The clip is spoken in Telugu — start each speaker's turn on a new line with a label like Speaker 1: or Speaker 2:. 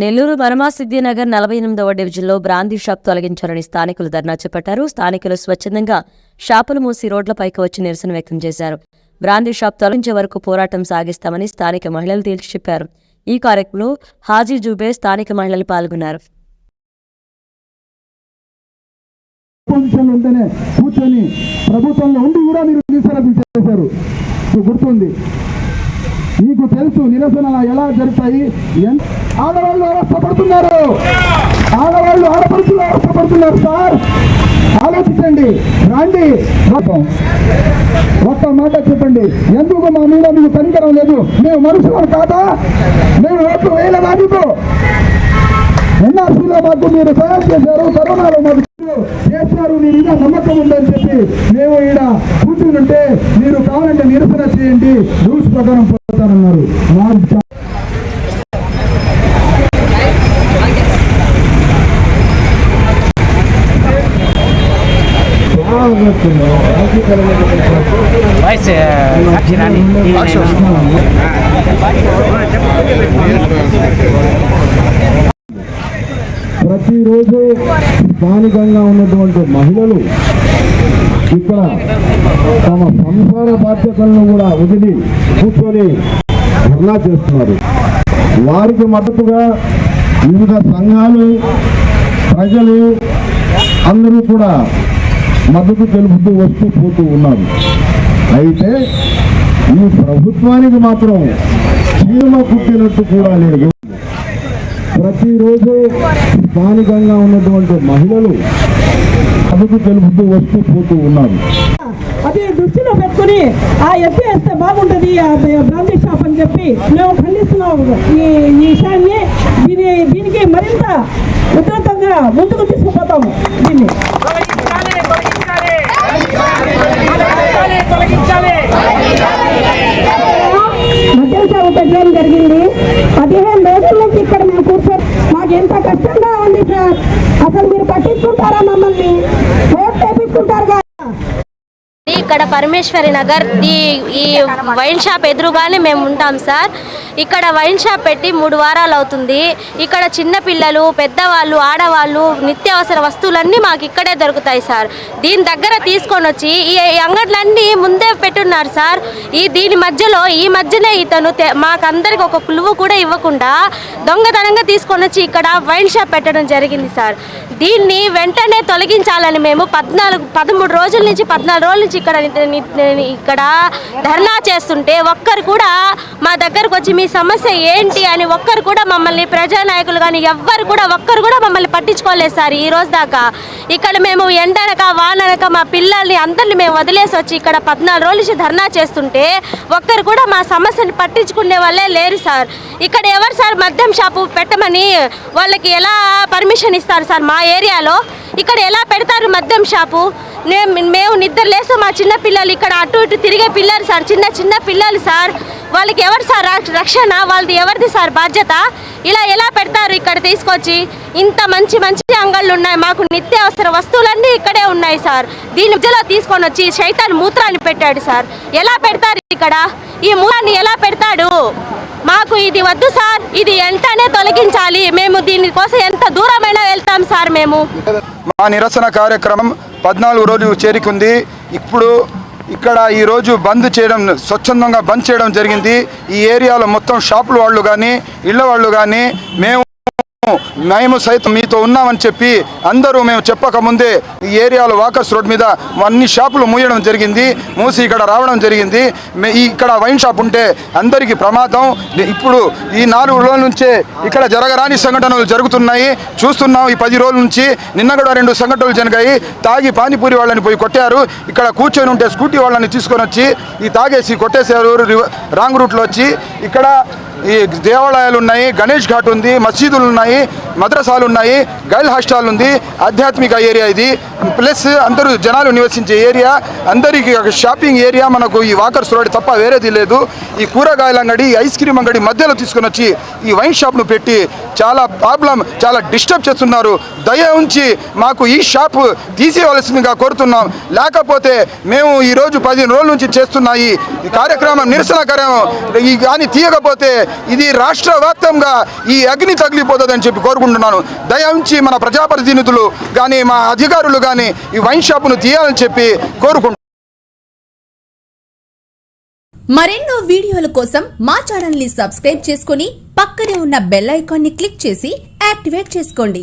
Speaker 1: నెల్లూరు వనమాసిద్ధి నగర్ నలభై ఎనిమిదవ డివిజన్లో బ్రాందీ షాప్ తొలగించాలని స్థానికులు ధర్నా చేపట్టారు. స్థానికులు స్వచ్ఛందంగా షాపులు మూసి రోడ్లపైకి వచ్చి నిరసన వ్యక్తం చేశారు. బ్రాందీ షాప్ తొలగించే వరకు పోరాటం సాగిస్తామని స్థానిక మహిళలు తేల్చి చెప్పారు. ఈ కార్యక్రమంలో హాజీ జూబే స్థానిక మహిళలు పాల్గొన్నారు.
Speaker 2: పొజిషన్ ఉంటేనే కూర్చొని ప్రభుత్వంలో ఉండి కూడా మీరు నిరసన చేశారు. మీకు గుర్తుంది. మీకు తెలుసు నిరసనలు ఎలా జరుగుతాయి? ఆడవాళ్ళు అవస్థపడుతున్నారు ఆడవాళ్ళు ఆడపడుతులు అవస్థపడుతున్నారు సార్ ఆలోచించండి. రండి. మొత్తం ఒక్క మాట చెప్పండి. ఎందుకు మా మీద మీకు పనికరం లేదు? మేము మనుషులం కాదా? మేము ఓట్లు వేయలేదా మీకు? ఎన్ఆర్సీలో మాకు మీరు తయారు చేశారు కరోనాలో మాకు చేస్తారు మీరు ఇలా నమ్మకం ఉందని చెప్పి మేము ఈడ కూర్చుంటే మీరు కావాలంటే నిరసన చేయండి. రూల్స్ ప్రకారం
Speaker 3: వాయిస్ రాని
Speaker 2: ప్రతిరోజు స్థానికంగా ఉన్నటువంటి మహిళలు ఇక్కడ తమ సంసార బాధ్యతలను కూడా వదిలి కూర్చొని ధర్నా చేస్తున్నారు. వారికి మద్దతుగా వివిధ సంఘాలు ప్రజలు అందరూ కూడా మద్దతు తెలుపుతూ వస్తూ పోతూ ఉన్నారు. అయితే ఈ ప్రభుత్వానికి మాత్రం చీమ కుట్టినట్టు కూడా లేదు. ప్రతిరోజు స్థానికంగా ఉన్నటువంటి మహిళలు మద్దతు తెలుపుతూ వస్తూ పోతూ ఉన్నారు.
Speaker 4: అది దృష్టిలో పెట్టుకుని ఆ ఎత్తి వేస్తే బాగుంటుంది ఆ బ్రాండీ షాప్ అని చెప్పి మేము ఖండిస్తున్నాం ఈ ఈ విషయాన్ని దీని దీనికి మరింత ఉధృతంగా ముందుకు తీసుకుపోతాము. దీన్ని. మాకు ఎంత కష్టంగా ఉంది సార్. అసలు మీరు పట్టించుకుంటారా మమ్మల్ని? ఓట్ తెప్పించుకుంటారు కదా.
Speaker 5: ఇక్కడ పరమేశ్వరి నగర్ ఈ ఈ వైన్ షాప్ ఎదురుగానే మేము ఉంటాం సార్. ఇక్కడ వైన్ షాప్ పెట్టి మూడు వారాలు అవుతుంది. ఇక్కడ చిన్నపిల్లలు పెద్దవాళ్ళు ఆడవాళ్ళు నిత్యావసర వస్తువులన్నీ మాకు ఇక్కడే దొరుకుతాయి సార్. దీని దగ్గర తీసుకొని వచ్చి ఈ అంగట్లన్నీ ముందే పెట్టున్నారు సార్. ఈ దీని మధ్యలో ఈ మధ్యనే ఇతను మాకందరికి ఒక కులువు కూడా ఇవ్వకుండా దొంగతనంగా తీసుకొని వచ్చి ఇక్కడ వైన్ షాప్ పెట్టడం జరిగింది సార్. దీన్ని వెంటనే తొలగించాలని మేము పద్నాలుగు పదమూడు రోజుల నుంచి పద్నాలుగు రోజుల నుంచి ఇక్కడ ఇక్కడ ధర్నా చేస్తుంటే ఒక్కరు కూడా మా దగ్గరకు వచ్చి మీ సమస్య ఏంటి? అని ఒక్కరు కూడా మమ్మల్ని ప్రజానాయకులు కానీ ఎవ్వరు కూడా ఒక్కరు కూడా మమ్మల్ని పట్టించుకోలేదు సార్ ఈ రోజు దాకా. ఇక్కడ మేము ఎండనక వాననక మా పిల్లల్ని అందరిని మేము వదిలేసి వచ్చి ఇక్కడ పద్నాలుగు రోజుల నుంచి ధర్నా చేస్తుంటే ఒక్కరు కూడా మా సమస్యని పట్టించుకునే వాళ్ళే లేరు సార్. ఇక్కడ ఎవరు సార్ మద్యం షాపు పెట్టమని వాళ్ళకి ఎలా పర్మిషన్ ఇస్తారు సార్ మా ఏరియాలో? ఇక్కడ ఎలా పెడతారు మద్యం షాపు? మేము నిద్ర లేస్తే. మా చిన్న పిల్లలు ఇక్కడ అటు ఇటు తిరిగే పిల్లలు సార్. చిన్న చిన్న పిల్లలు సార్. వాళ్ళకి ఎవరు సార్ రక్షణ? వాళ్ళది ఎవరిది సార్ బాధ్యత? ఇలా ఎలా పెడతారు ఇక్కడ తీసుకొచ్చి? ఇంత మంచి మంచి అంగళ్ళు ఉన్నాయి. మాకు నిత్యావసర వస్తువులన్నీ ఇక్కడే ఉన్నాయి సార్. దీని మధ్యలో తీసుకొని వచ్చి శైతాన్ మూత్రాన్ని పెట్టాడు సార్. ఎలా పెడతారు ఇక్కడ? ఈ మూలాన్ని ఎలా పెడతాడు? మాకు ఇది వద్దు సార్. ఇది వెంటనే తొలగించాలి. మేము దీనికోసం ఎంత దూరమైనా వెళ్తాం సార్ మేము.
Speaker 6: మా నిరసన కార్యక్రమం పద్నాలుగు రోజులు చేరుకుంది. ఇప్పుడు ఇక్కడ ఈ రోజు బంద్ చేయడం స్వచ్ఛందంగా బంద్ చేయడం జరిగింది. ఈ ఏరియాలో మొత్తం షాపుల వాళ్ళు కానీ ఇళ్ళ వాళ్ళు కానీ మేము మేము సైతం మీతో ఉన్నామని చెప్పి అందరూ మేము చెప్పక ముందే ఈ ఏరియాలో వాకర్స్ రోడ్ మీద అన్ని షాపులు మూయడం జరిగింది మూసి ఇక్కడ రావడం జరిగింది. మే- ఇక్కడ వైన్ షాప్ ఉంటే అందరికీ ప్రమాదం. ఇప్పుడు ఈ నాలుగు రోజుల నుంచే ఇక్కడ జరగరాని సంఘటనలు జరుగుతున్నాయి. చూస్తున్నాం ఈ పది రోజుల నుంచి. నిన్న కూడా రెండు సంఘటనలు జరిగాయి. తాగి పానీపూరి వాళ్ళని పోయి కొట్టారు. ఇక్కడ కూర్చొని ఉంటే స్కూటీ వాళ్ళని తీసుకొని వచ్చి ఈ తాగేసి కొట్టేశారు. రాంగ్ రూట్లో వచ్చి. ఇక్కడ ఈ దేవాలయాలు ఉన్నాయి గణేష్ ఘాట్ ఉంది మసీదులు ఉన్నాయి. మద్రసాలు ఉన్నాయి గర్ల్ హాస్టల్ ఉంది ఆధ్యాత్మిక ఏరియా ఇది. ప్లస్ అందరూ జనాలు నివసించే ఏరియా. అందరికి ఒక షాపింగ్ ఏరియా. మనకు ఈ వాకర్స్ రోడ్ తప్ప వేరేది లేదు. ఈ కూరగాయల అంగడి ఐస్ క్రీమ్ అంగడి మధ్యలో తీసుకొని వచ్చి ఈ వైన్ షాప్ను పెట్టి చాలా ప్రాబ్లం చాలా డిస్టర్బ్ చేస్తున్నారు. దయ ఉంచి మాకు ఈ షాప్ తీసేయవలసిందిగా కోరుతున్నాం. లేకపోతే మేము ఈ రోజు పదిహేను రోజుల నుంచి చేస్తున్న ఈ కార్యక్రమం నిరసన కార్యక్రమం ఈ కానీ తీయకపోతే ఇది రాష్ట్ర వ్యాప్తంగా ఈ అగ్ని తగిలిపోతుందని చెప్పి కోరుకుంటున్నాం. కోరుకుంటున్నాను దయ ఉంచి మన ప్రజాప్రతినిధులు కానీ మా అధికారులు కానీ ఈ వైన్ షాప్ను తీయాలని చెప్పి కోరుకుంటున్నాను.
Speaker 7: మరెన్నో వీడియోల కోసం మా ఛానల్ని సబ్స్క్రైబ్ చేసుకుని పక్కనే ఉన్న బెల్ ఐకాన్ని క్లిక్ చేసి యాక్టివేట్ చేసుకోండి.